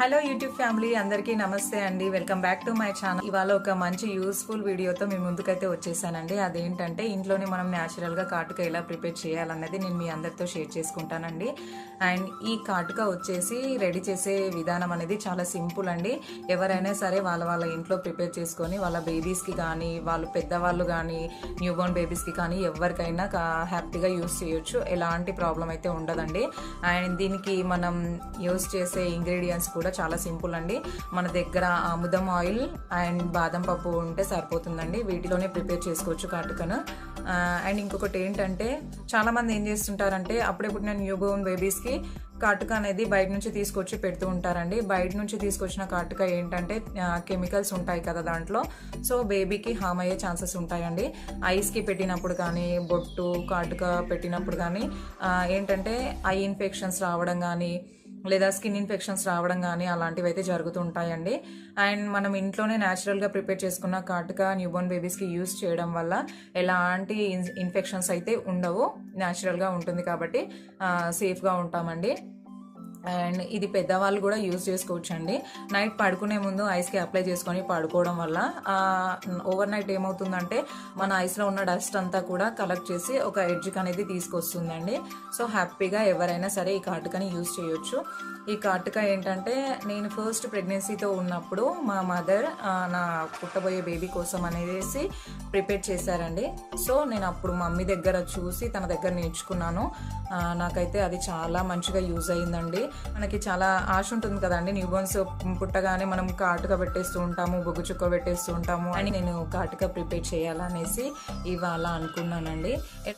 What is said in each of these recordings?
Hello YouTube family అందరికీ నమస్తే అండి. Welcome back to my channel ఇవాళ ఒక మంచి యూస్ఫుల్ వీడియోతో మీ ముందుకైతే వచ్చేసానండి. అదేంటంటే ఇంట్లోనే మనం న్యాచురల్గా కాటుక ఎలా ప్రిపేర్ చేయాలన్నది నేను మీ అందరితో షేర్ చేసుకుంటానండి. అండ్ ఈ కాటుక వచ్చేసి రెడీ చేసే విధానం అనేది చాలా సింపుల్ అండి. ఎవరైనా సరే వాళ్ళ వాళ్ళ ఇంట్లో ప్రిపేర్ చేసుకొని వాళ్ళ బేబీస్కి కానీ వాళ్ళు పెద్దవాళ్ళు కానీ న్యూ బోర్న్ బేబీస్కి కానీ ఎవరికైనా కా- హ్యాపీగా యూస్ చేయొచ్చు. ఎలాంటి ప్రాబ్లం అయితే ఉండదండి. అండ్ దీనికి మనం యూస్ చేసే ఇంగ్రీడియంట్స్ కూడా చాలా సింపుల్ అండి. మన దగ్గర ఆముదం ఆయిల్ అండ్ బాదం పప్పు ఉంటే సరిపోతుందండి. వీటిలోనే ప్రిపేర్ చేసుకోవచ్చు కాటుకను అండ్ ఇంకొకటి ఏంటంటే చాలామంది ఏం చేస్తుంటారంటే అప్పుడే పుట్టిన న్యూ బోర్న్ బేబీస్కి కాటుక అనేది బయట నుంచి తీసుకొచ్చి పెడుతూ ఉంటారండి. బయట నుంచి తీసుకొచ్చిన కాటుక ఏంటంటే కెమికల్స్ ఉంటాయి కదా దాంట్లో. సో బేబీకి హామ్ అయ్యే ఛాన్సెస్ ఉంటాయండి. ఐస్కి పెట్టినప్పుడు కానీ బొట్టు కాటుక పెట్టినప్పుడు కానీ ఏంటంటే ఐ ఇన్ఫెక్షన్స్ రావడం కానీ లేదా స్కిన్ ఇన్ఫెక్షన్స్ రావడం కానీ అలాంటివి అయితే జరుగుతుంటాయండి. అండ్ మనం ఇంట్లోనే న్యాచురల్గా ప్రిపేర్ చేసుకున్న కాటుక న్యూబోర్న్ బేబీస్కి యూస్ చేయడం వల్ల ఎలాంటి ఇన్ఫెక్షన్స్ అయితే ఉండవు. న్యాచురల్గా ఉంటుంది కాబట్టి సేఫ్గా ఉంటామండి. అండ్ ఇది పెద్దవాళ్ళు కూడా యూజ్ చేసుకోవచ్చు అండి నైట్ పడుకునే ముందు ఐస్కి అప్లై చేసుకొని పడుకోవడం వల్ల ఓవర్ నైట్ ఏమవుతుందంటే మన ఐస్లో ఉన్న డస్ట్ అంతా కూడా కలెక్ట్ చేసి ఒక ఎడ్జ్కి అనేది తీసుకొస్తుందండి. సో హ్యాపీగా ఎవరైనా సరే ఈ కాటుకని యూజ్ చేయొచ్చు. ఈ కాటుక ఏంటంటే నేను ఫస్ట్ ప్రెగ్నెన్సీతో ఉన్నప్పుడు మా మదర్ నా పుట్టబోయే బేబీ కోసం అనేసి ప్రిపేర్ చేశారండి. సో నేను అప్పుడు మమ్మీ దగ్గర చూసి తన దగ్గర నేర్చుకున్నాను. నాకైతే అది చాలా మంచిగా యూజ్ అయిందండి. మనకి చాలా ఆశ ఉంటుంది కదండి. న్యూ బోర్న్స్ పుట్టగానే మనం కాటుక పెట్టేస్తూ ఉంటాము బొగ్గు చుక్క పెట్టేస్తూ ఉంటాము అని నేను కాటుక ప్రిపేర్ చేయాలనేసి ఇవాళ అనుకున్నానండి.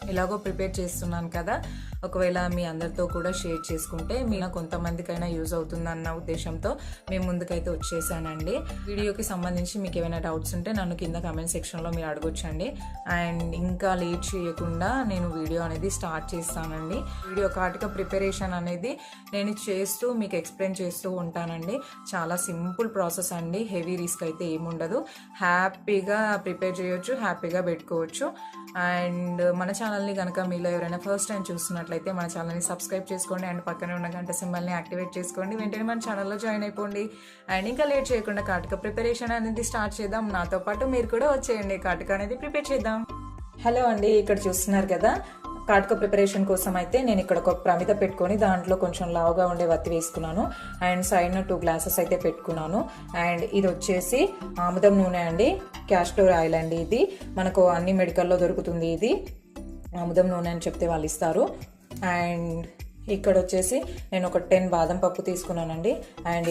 ఎలాగో ప్రిపేర్ చేస్తున్నాను కదా. ఒకవేళ మీ అందరితో కూడా షేర్ చేసుకుంటే మీ కొంతమందికైనా యూజ్ అవుతుందన్న ఉద్దేశంతో మేము ముందుకైతే వచ్చేసానండి. వీడియోకి సంబంధించి మీకు ఏమైనా డౌట్స్ ఉంటే నన్ను కింద కమెంట్ సెక్షన్లో మీరు అడగొచ్చండి. అండ్ ఇంకా లేట్ చేయకుండా నేను వీడియో అనేది స్టార్ట్ చేస్తానండి. వీడియో కాటుక ప్రిపరేషన్ అనేది నేను చేస్తూ మీకు ఎక్స్ప్లెయిన్ చేస్తూ ఉంటానండి. చాలా సింపుల్ ప్రాసెస్ అండి. హెవీ రిస్క్ అయితే ఏముండదు. హ్యాపీగా ప్రిపేర్ చేయొచ్చు హ్యాపీగా పెట్టుకోవచ్చు. అండ్ మన ఛానల్ని కనుక మీలో ఎవరైనా ఫస్ట్ టైం చూస్తున్నట్లయితే మన ఛానల్ని సబ్స్క్రైబ్ చేసుకోండి. అండ్ పక్కనే ఉన్న గంట సింబల్ని యాక్టివేట్ చేసుకోండి. వెంటనే మన ఛానల్లో జాయిన్ అయిపోండి. అండ్ ఇంకా లేట్ చేయకుండా కాటుక ప్రిపరేషన్ అనేది స్టార్ట్ చేద్దాం. నాతో పాటు మీరు కూడా వచ్చేయండి. కాటుక అనేది ప్రిపేర్ చేద్దాం. హలో అండి. ఇక్కడ చూస్తున్నారు కదా. కాటుక ప్రిపరేషన్ కోసం అయితే నేను ఇక్కడ ఒక ప్రమిద పెట్టుకొని దాంట్లో కొంచెం లావుగా ఉండే వత్తి వేసుకున్నాను. అండ్ సైడ్ టూ గ్లాసెస్ అయితే పెట్టుకున్నాను. అండ్ ఇది వచ్చేసి ఆముదం నూనె అండి. క్యాస్టోర్ ఆయిల్ అండి ఇది. మనకు అన్ని మెడికల్లో దొరుకుతుంది ఇది. ఆముదం నూనె అని చెప్తే వాళ్ళు ఇస్తారు. అండ్ ఇక్కడ వచ్చేసి నేను ఒక టెన్ బాదం పప్పు తీసుకున్నానండి. అండ్